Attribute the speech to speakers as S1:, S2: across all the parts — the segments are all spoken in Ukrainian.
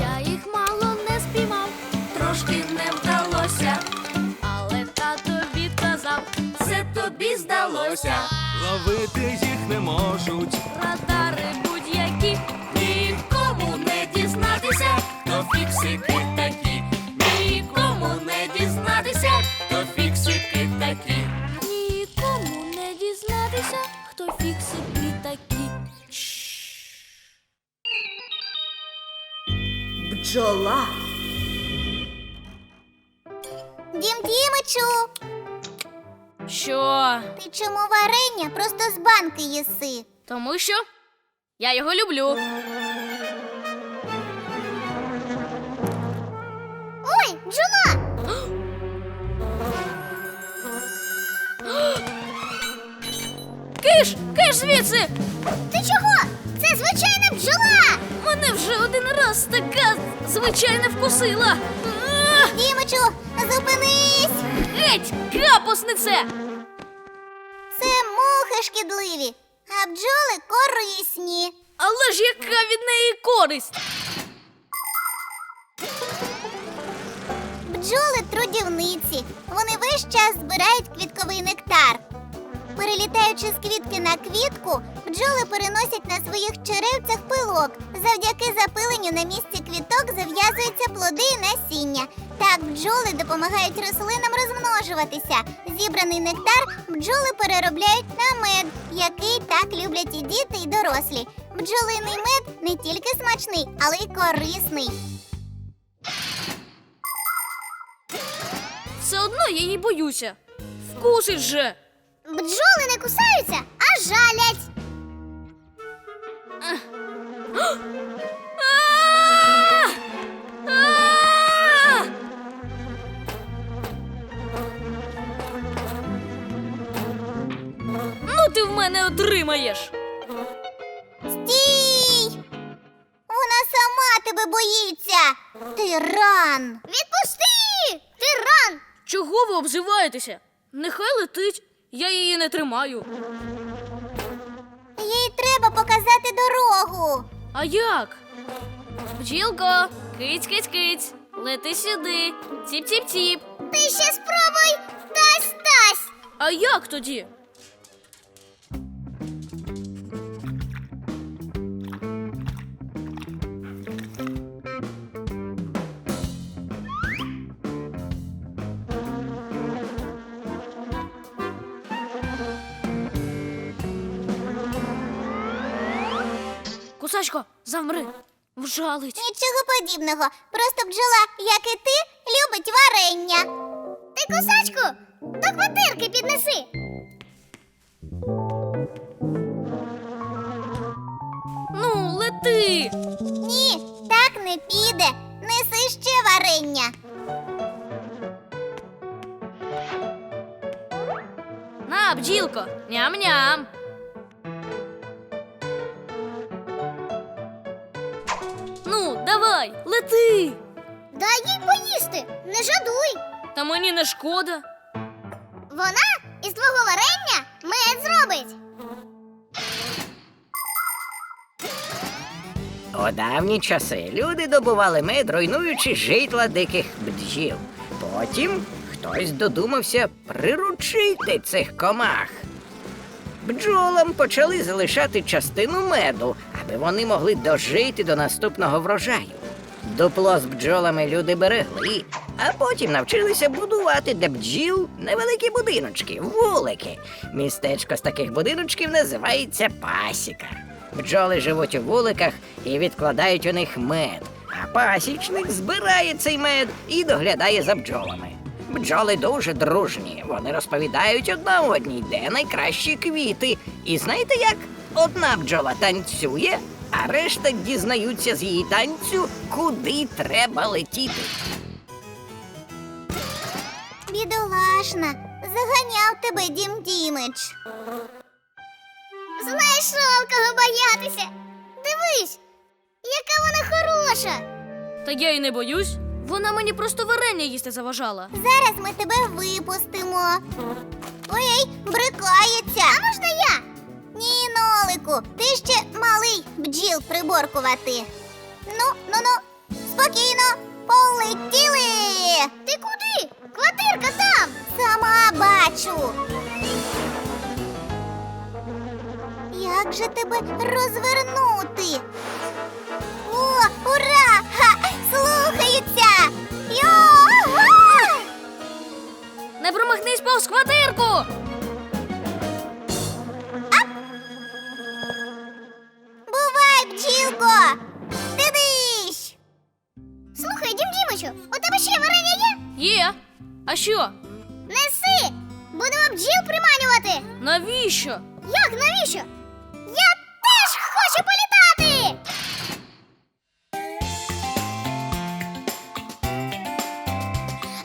S1: Я їх мало не спіймав,
S2: Трошки не вдалося,
S1: але тато відказав,
S2: це тобі здалося.
S3: Ловити їх не можуть.
S1: радари будь-які.
S4: Чому варення просто з банки їси?
S1: Тому що я його люблю.
S4: Ой, бджола!
S1: Киш! Киш звідси!
S4: Ти чого? Це звичайна бджола!
S1: Мене вже один раз така звичайна вкусила. А!
S4: Дімичу, зупинись!
S1: Геть, капуснице!
S4: Шкідливі, а бджоли корисні.
S1: Але ж яка від неї користь?
S4: Бджоли трудівниці. Вони весь час збирають квітковий нектар. Перелітаючи з квітки на квітку, бджоли переносять на своїх черевцях пилок. Завдяки запиленню на місці квіток зав'язуються плоди і насіння. Так бджоли допомагають рослинам розмножуватися. Зібраний нектар бджоли переробляють на мед, який так люблять і діти, і дорослі. Бджолиний мед не тільки смачний, але й корисний.
S1: Все одно я її боюся. Вкусить же.
S4: Бджоли не кусаються, а жалять.
S1: Ну ти в мене отримаєш.
S4: Стій! Вона сама тебе боїться. Тиран. Відпусти! Тиран!
S1: Чого ви обзиваєтеся? Нехай летить, я її не тримаю.
S4: Їй треба показати дорогу.
S1: А як? Бджілко, киць, киць, киць, лети сюди. Тіп-тіп-тіп.
S4: Ти ще спробуй. Тась, тась.
S1: А як тоді? Кусачко, замри. Вжалить.
S4: Нічого подібного. Просто бджола, як і ти, любить варення. Ти кусачку, до квартирки піднеси.
S1: Ну, лети.
S4: Ні, так не піде. Неси ще варення.
S1: На, бджілко, ням-ням. Давай, лети.
S4: Дай їй поїсти, не жадуй.
S1: Та мені не шкода.
S4: Вона із твого варення мед зробить.
S5: У давні часи люди добували мед, руйнуючи житла диких бджіл. Потім хтось додумався приручити цих комах. Бджолам почали залишати частину меду, аби вони могли дожити до наступного врожаю. Дупло з бджолами люди берегли, а потім навчилися будувати для бджіл невеликі будиночки, вулики. Містечко з таких будиночків називається пасіка. Бджоли живуть у вуликах і відкладають у них мед, а пасічник збирає цей мед і доглядає за бджолами. Бджоли дуже дружні. Вони розповідають одна одній, де найкращі квіти. І знаєте як? Одна бджола танцює, а решта дізнаються з її танцю, куди треба летіти.
S4: Бідолашна, заганяв тебе дім Дімич. Знайшов кого боятися. Дивись, яка вона хороша.
S1: Та я й не боюсь. Вона мені просто варення їсти заважала.
S4: Зараз ми тебе випустимо. Ой, брикається. А можна я? Ні, Нолику, ти ще малий бджіл приборкувати. Ну, ну, ну, спокійно, полетіли. Ти куди? Квартирка там. Сама бачу. Як же тебе розвернути? О, ура! Ха! Слухаються! Йо!
S1: Не промахнись повз квартирку! А що?
S4: Неси! Будемо бджіл приманювати!
S1: Навіщо?
S4: Як навіщо? Я теж хочу політати!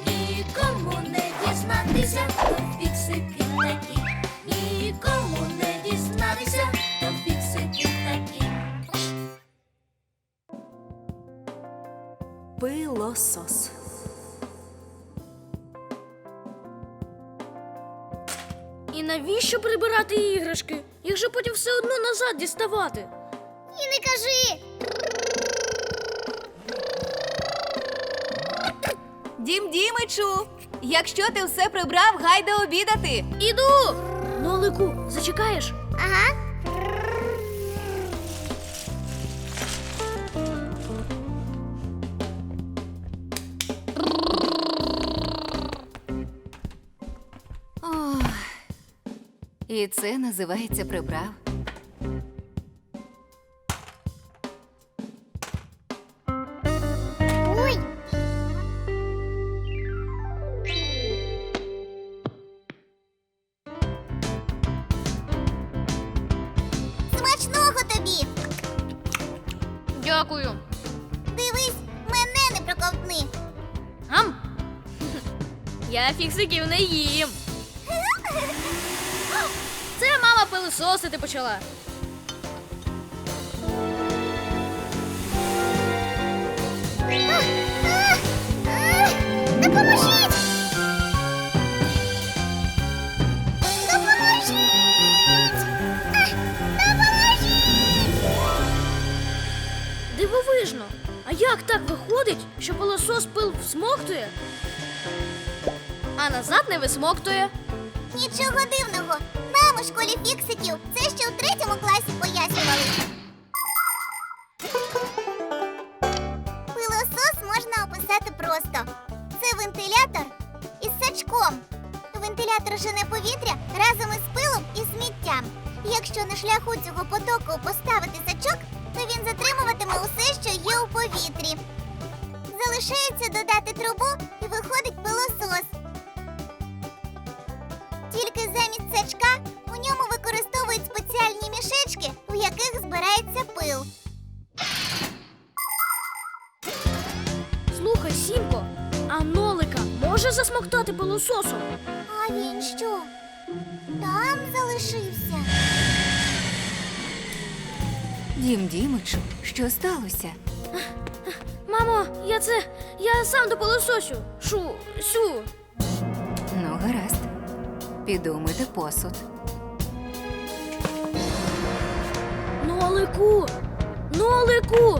S2: Нікому не дізнатися, то фіксики такі. Нікому не дізнатися, то фіксики такі.
S6: Пилосос.
S1: Навіщо прибирати іграшки, якщо потім все одно назад діставати?
S4: І не кажи!
S6: Дім Дімичу, якщо ти все прибрав, гайда обідати.
S1: Іду! Нолику, зачекаєш?
S4: Ага.
S6: І це називається прибрав.
S4: Ой! Смачного тобі!
S1: Дякую.
S4: Дивись, мене не проковтни!
S1: Я фіксиків не їм. Пилисосити почала.
S4: Допоможіть! Допоможіть! Допоможіть!
S1: Дивовижно. А як так виходить, що пилосос пил всмоктує, а назад не висмоктує?
S4: Нічого дивного. Школі фіксиків це ще у третьому класі пояснювали. Пилосос можна описати просто. Це вентилятор із сачком. Вентилятор жене повітря разом із пилом і сміттям. Якщо на шляху цього потоку поставити сачок, то він затримуватиме усе, що є у повітрі. Залишається додати трубу
S1: Я сам до пилососю. Шу, сю.
S6: Ну, гаразд. Піду мити посуд.
S1: Нолику! Нолику!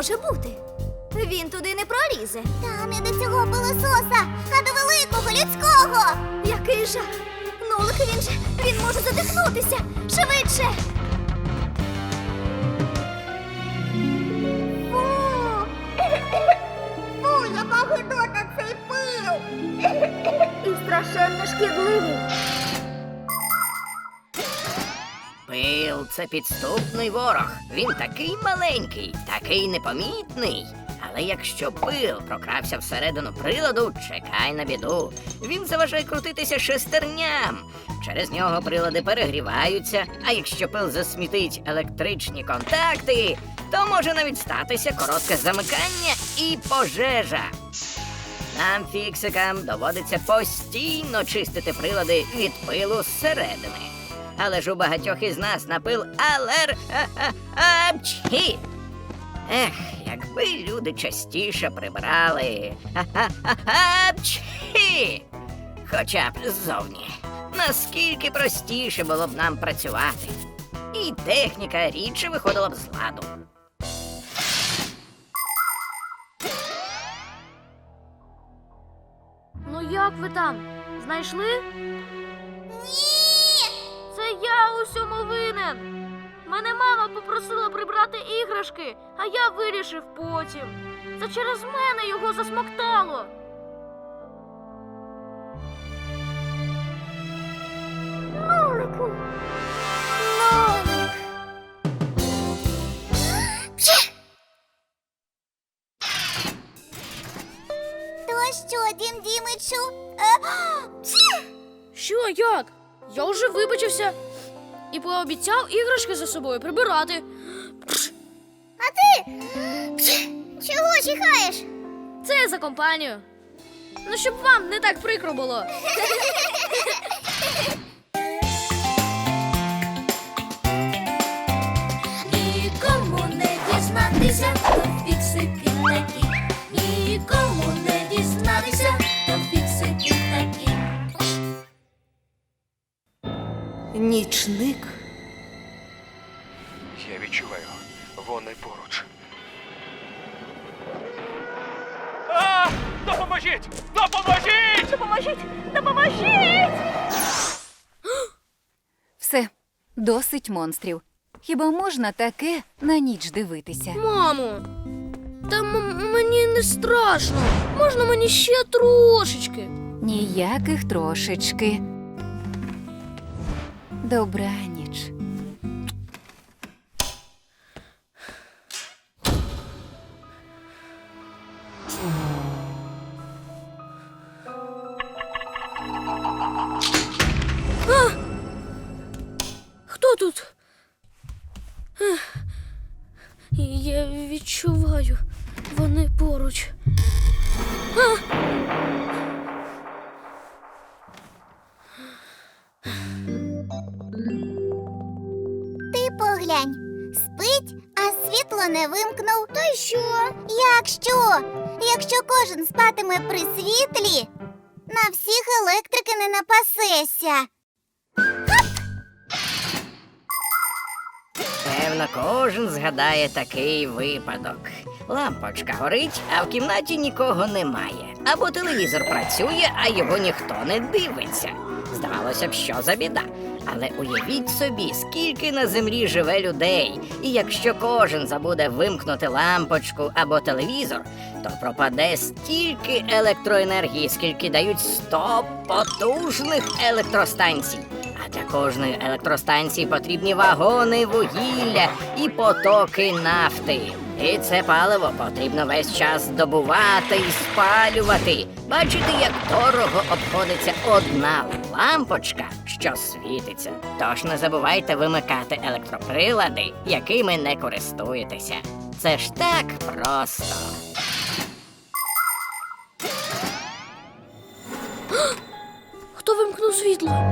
S7: Може бути. Він туди не пролізе.
S4: Та не до цього пилососа, а до великого людського!
S7: Який жах! Нолик, він же він може задихнутися. Швидше!
S4: Фу! Фу, яка гидота цей пил!
S7: І страшенно шкідливий.
S5: Пил це підступний ворог. Він такий маленький, такий непомітний. Але якщо пил прокрався всередину приладу, чекай на біду. Він заважає крутитися шестерням. Через нього прилади перегріваються, а якщо пил засмітить електричні контакти, то може навіть статися коротке замикання і пожежа. Нам, фіксикам, доводиться постійно чистити прилади від пилу зсередини. Але ж у багатьох із нас на пил алер... апчхі. Ех, якби люди частіше прибрали. Апчхі. Хоча б ззовні. Наскільки простіше було б нам працювати. І техніка рідше виходила б з ладу.
S1: Ну як ви там? Знайшли? Я у всьому винен. Мене мама попросила прибрати іграшки, а я вирішив потім. Це через мене його засмоктало. Нолику.
S4: Нолик. То що, дім Дімичу? Е!
S1: Що, як? Я вже вибачився і пообіцяв іграшки за собою прибирати.
S4: А ти? Чого чихаєш?
S1: Це за компанію. Ну, щоб вам не так прикро було.
S6: досить монстрів. Хіба можна таке на ніч дивитися?
S1: Мамо, та мені не страшно. Можна мені ще трошечки.
S6: Ніяких трошечки. Добраніч.
S1: Тут? Я відчуваю, вони поруч.
S4: Ти поглянь. Спить, а світло не вимкнув. То й що? Як що? Якщо кожен спатиме при світлі,
S5: кожен такий випадок. Лампочка горить, а в кімнаті нікого немає. Або телевізор працює, а його ніхто не дивиться. Здавалося б, що за біда. Але уявіть собі, скільки на землі живе людей, і якщо кожен забуде вимкнути лампочку або телевізор, то пропаде стільки електроенергії, скільки дають 100 потужних електростанцій. А для кожної електростанції потрібні вагони, вугілля і потоки нафти. І це паливо потрібно весь час добувати і спалювати. Бачите, як дорого обходиться одна лампочка, що світиться. Тож не забувайте вимикати електроприлади, якими не користуєтеся. Це ж так просто.
S1: Хто вимкнув світло?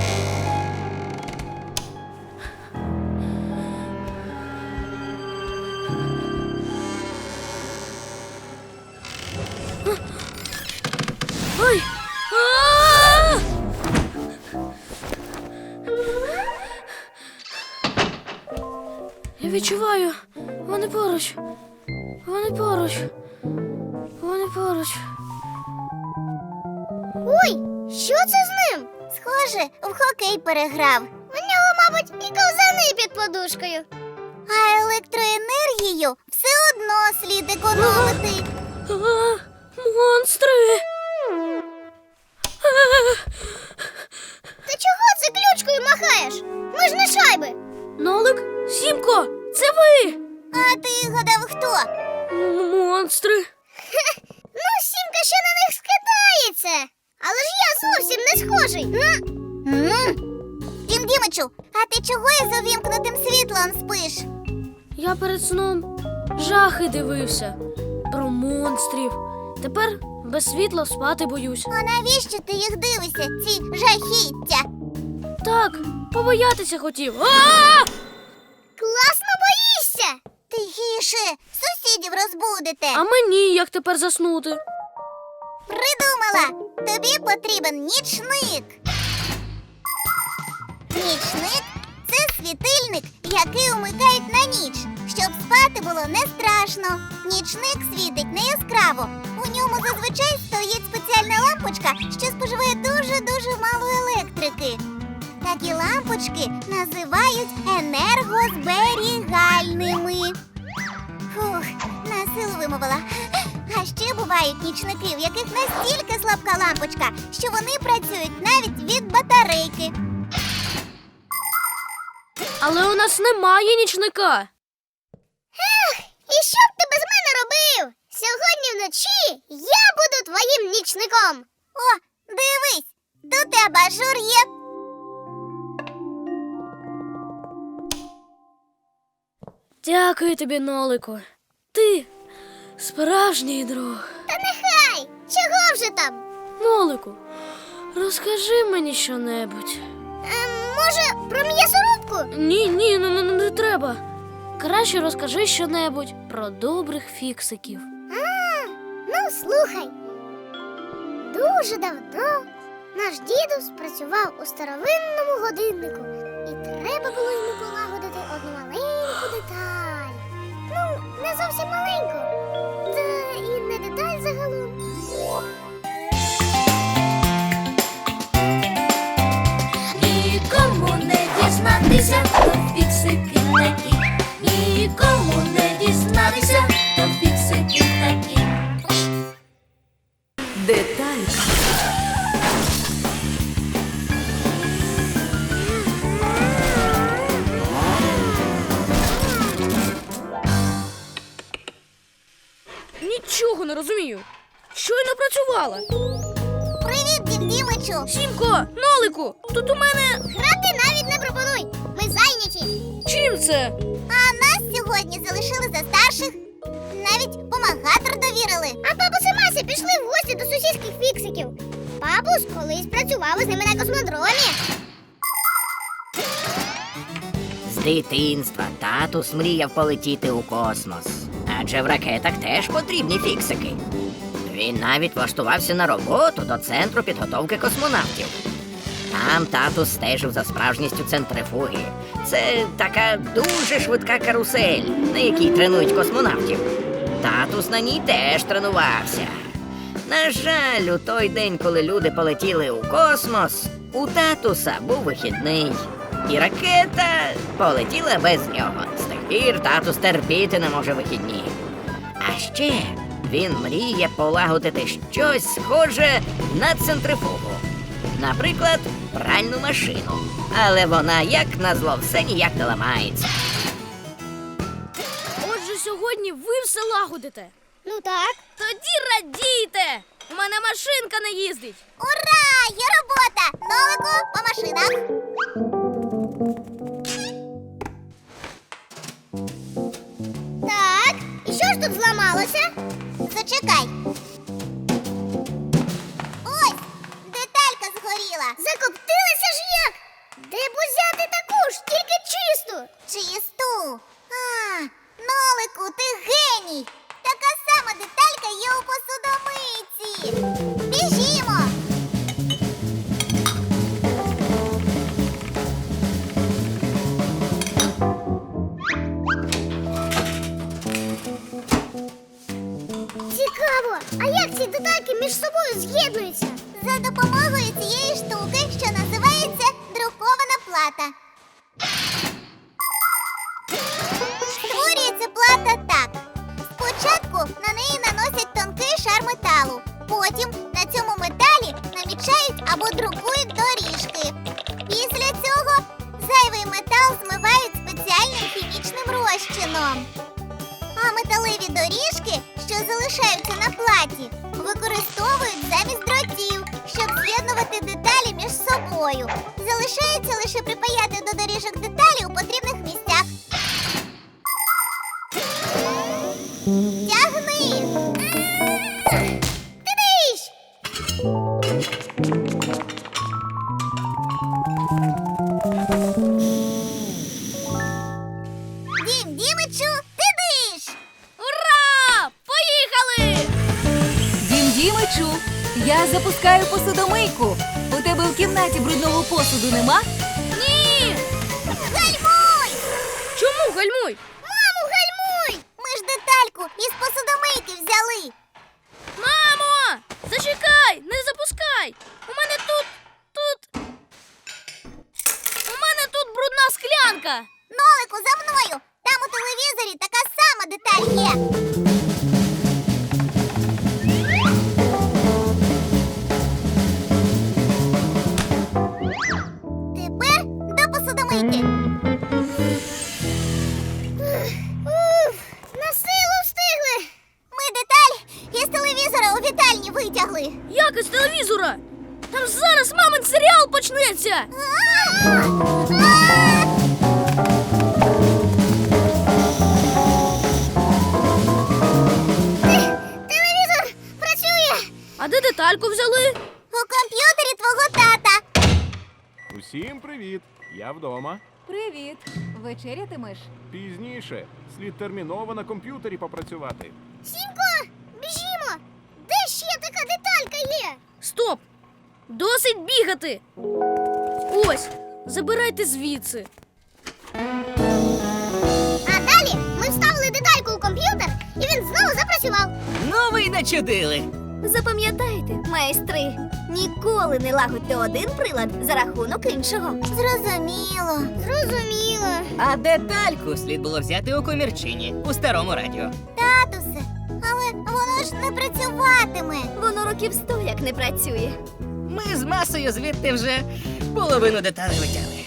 S1: Відчуваю, вони поруч. Вони поруч. Вони поруч.
S4: Ой, що це з ним? Схоже, в хокей переграв. У нього, мабуть, і ковзани під подушкою. А електроенергію все одно слід економити.
S1: А, монстри!
S4: Ти чого це ключкою махаєш? Ми ж не шайби.
S1: Нолик, Сімко,
S4: ти гадав хто?
S1: М- Монстри!
S4: Ну, сімка ще на них скидається. Але ж я зовсім не схожий. На... Дім Дімичу, а ти чого із увімкнутим світлом спиш?
S1: Я перед сном жахи дивився про монстрів. Тепер Без світла спати боюсь.
S4: А навіщо ти їх дивишся, ці жахіття?
S1: Так, побоятися хотів. А!
S4: Боїшся. Тихіше, сусідів розбудите.
S1: А мені як тепер заснути?
S4: Придумала! Тобі потрібен нічник. Нічник це світильник, який умикають на ніч, щоб спати було не страшно. Нічник світить не яскраво. У ньому зазвичай стоїть спеціальна лампочка, що споживає дуже-дуже мало електрики. Такі лампочки називають енергозберігальними. Вимовила. А ще бувають нічники, в яких настільки слабка лампочка, що вони працюють навіть від батарейки.
S1: Але у нас немає нічника.
S4: І що б ти без мене робив? Сьогодні вночі я буду твоїм нічником. О, дивись, тут і абажур є.
S1: Дякую тобі, Нолику. Ти справжній друг.
S4: Та нехай! Чого вже там?
S1: Нолику, розкажи мені щонебудь.
S4: Ем, може, про м'ясорубку?
S1: Ні, ні, ну, ну, ну, не треба. Краще розкажи щонебудь про добрих фіксиків.
S4: А, ну слухай. Дуже давно наш дідус працював у старовинному годиннику, і треба було йому полагодити одну маленьку деталь. Ну, не зовсім маленьку,
S2: фіксики такі. Нікому не дізнатися, то фіксики такі.
S6: Деталька.
S1: Нічого не розумію. Щойно працювала.
S4: Привіт, дід Дімичу!
S1: Сімко, Нолику, тут у мене
S4: Грати навіть не пропонуй.
S1: Чим це?
S4: А нас сьогодні залишили за старших. Навіть помагатор довірили. А папус і Мася пішли в гості до сусідських фіксиків. Папус колись працював із ними на космодромі.
S5: З дитинства татус мріяв полетіти у космос. Адже в ракетах теж потрібні фіксики. Він навіть влаштувався на роботу до центру підготовки космонавтів. Там татус стежив за справжністю центрифуги. Це така дуже швидка карусель, на якій тренують космонавтів. Татус на ній теж тренувався. На жаль, у той день, коли люди полетіли у космос, у татуса був вихідний. І ракета полетіла без нього. З тих пір татус терпіти не може вихідні. А ще він мріє полагодити щось схоже на центрифугу. Наприклад, пральну машину. Але вона, як назло, все ніяк не ламається.
S1: Отже, сьогодні ви все лагодите.
S4: Ну так.
S1: Тоді радійте! У мене машинка не їздить.
S4: Ура! Є робота! Нолику по машинах. Так, і що ж тут зламалося? Зачекай. Згоріла. Закоптилася ж як? Де б узяти таку ж, тільки чисту? Чисту? А, Нолику, ти геній! Така сама деталька є у посудомийці. Біжімо! Цікаво, а як ці детальки між собою з'єднуються? За допомогою цієї штуки, що називається друкована плата. Дім, Дімичу! Ура! Поїхали! Дім, я
S6: запускаю посудомийку. У тебе в кімнаті брудного посуду нема?
S1: Почнеться!
S4: Телевізор працює
S1: А де детальку взяли?
S4: у комп'ютері твого тата.
S8: Усім привіт! Я вдома.
S6: Привіт. Вечерятимеш?
S8: Пізніше слід терміново на комп'ютері попрацювати.
S4: Сімко, біжімо! Де ще така деталька є?
S1: Стоп! Досить бігати! Ось, забирайте звідси.
S4: А далі ми вставили детальку у комп'ютер, і він знову запрацював.
S5: Ну ви й начудили.
S7: Запам'ятайте, майстри, ніколи не лагодьте один прилад за рахунок іншого.
S4: Зрозуміло, зрозуміло.
S5: А детальку слід було взяти у комірчині у старому радіо.
S4: Татусе, але воно ж не працюватиме.
S7: Воно років сто як не працює.
S5: Ми з масою звідти вже половину деталей витягли.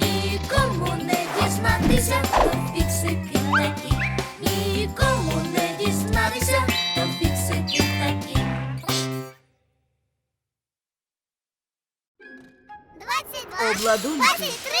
S2: Нікому не дізнатися, то фіксики такі. Нікому не дізнатися, то фіксики такі.
S4: 22,
S6: Обладунки.
S4: 23,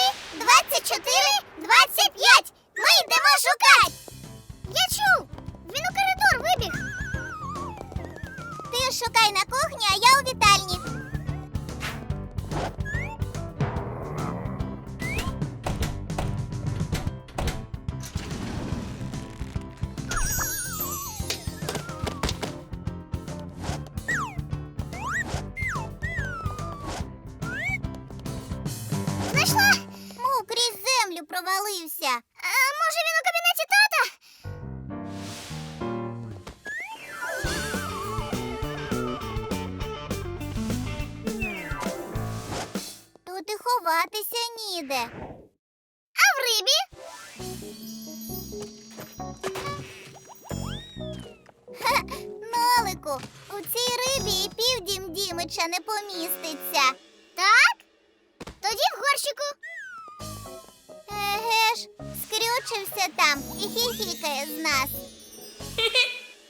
S4: скрючився там і хіхікає з нас.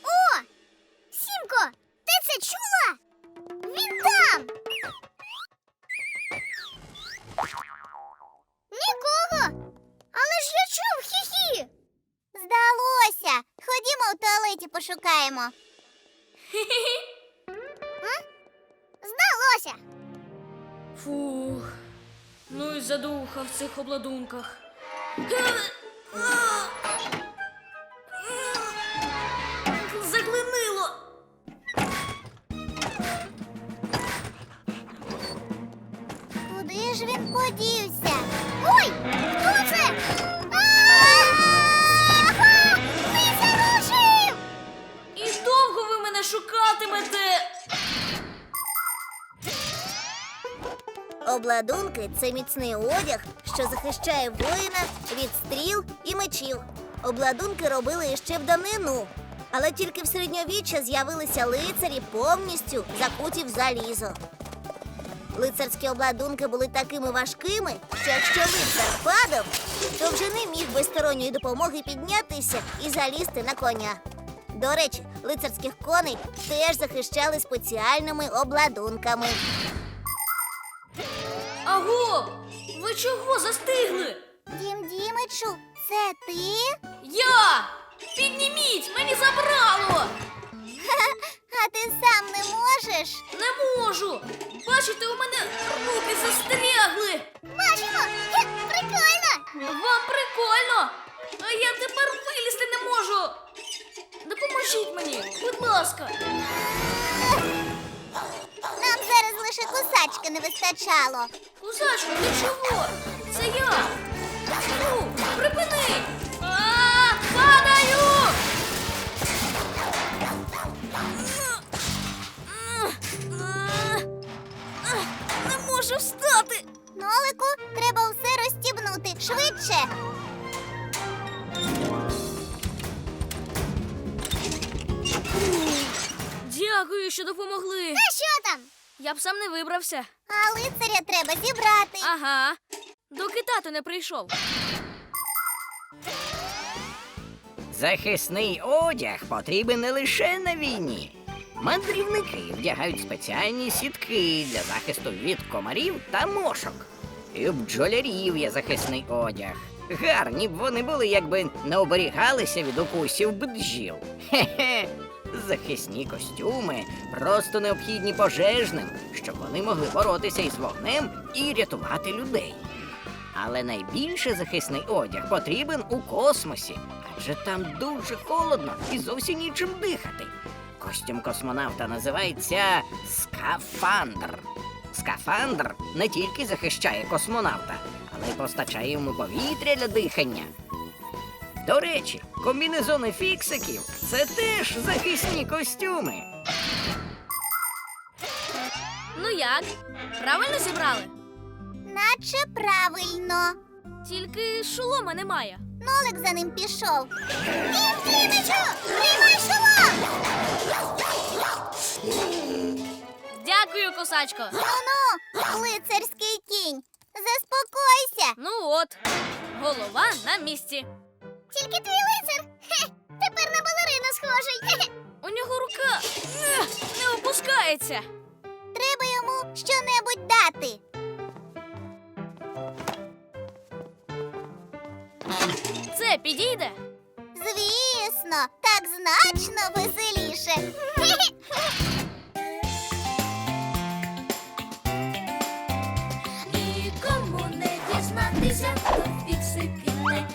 S4: О! Сімко, ти це чула? Він там. Нікого. Але ж я чув хі-хі. Здалося. Ходімо в туалеті пошукаємо. М? Здалося.
S1: Фух. Ну і задуха в цих обладунках. Oh.
S4: Обладунки це міцний одяг, що захищає воїна від стріл і мечів. Обладунки робили іще в давнину, але тільки в середньовіччя з'явилися лицарі повністю закуті в залізо. Лицарські обладунки були такими важкими, що якщо лицар падав, то вже не міг без сторонньої допомоги піднятися і залізти на коня. До речі, лицарських коней теж захищали спеціальними обладунками.
S1: Аго! Ви чого застигли?
S4: Дім Дімичу, це ти?
S1: Я! Підніміть! Мені забрало!
S4: А ти сам не можеш?
S1: Не можу! Бачите, у мене руки застрягли!
S4: Бачимо! Хе, Прикольно!
S1: Вам прикольно! А я тепер вилізти не можу. Допоможіть мені, будь ласка.
S4: Кусачки не вистачало.
S1: Кусачко, ти чого? Це я. Ну, припини! А, падаю! Не можу встати.
S4: Нолику, треба все розстібнути швидше.
S1: Дякую, що допомогли.
S4: А що там?
S1: Я б сам не вибрався.
S4: А лицаря треба зібрати.
S1: Ага. Доки тато не прийшов.
S5: Захисний одяг потрібен не лише на війні. Мандрівники вдягають спеціальні сітки для захисту від комарів та мошок. І у бджолярів є захисний одяг. Гарні б вони були, якби не оберігалися від укусів бджіл. Хе-хе. Захисні костюми просто необхідні пожежним, щоб вони могли боротися із вогнем і рятувати людей. Але найбільше захисний одяг потрібен у космосі, адже там дуже холодно і зовсім нічим дихати. Костюм космонавта називається скафандр. Скафандр не тільки захищає космонавта, але й постачає йому повітря для дихання. До речі, комбінезони фіксиків це теж захисні костюми.
S1: Ну як? Правильно зібрали?
S4: Наче правильно.
S1: Тільки шолома немає.
S4: Нолик за ним пішов. Дімичу, тримай шолом!
S1: Дякую, косачко.
S4: Ну-ну, лицарський кінь. Заспокойся.
S1: Ну от, голова на місці.
S4: Тільки твій лицар. Хе, Тепер на балерина схожий.
S1: У нього рука не, не опускається.
S4: Треба йому щонебудь дати.
S1: Це підійде?
S4: Звісно, так значно веселіше. Нікому не дізнатися, то фіксики не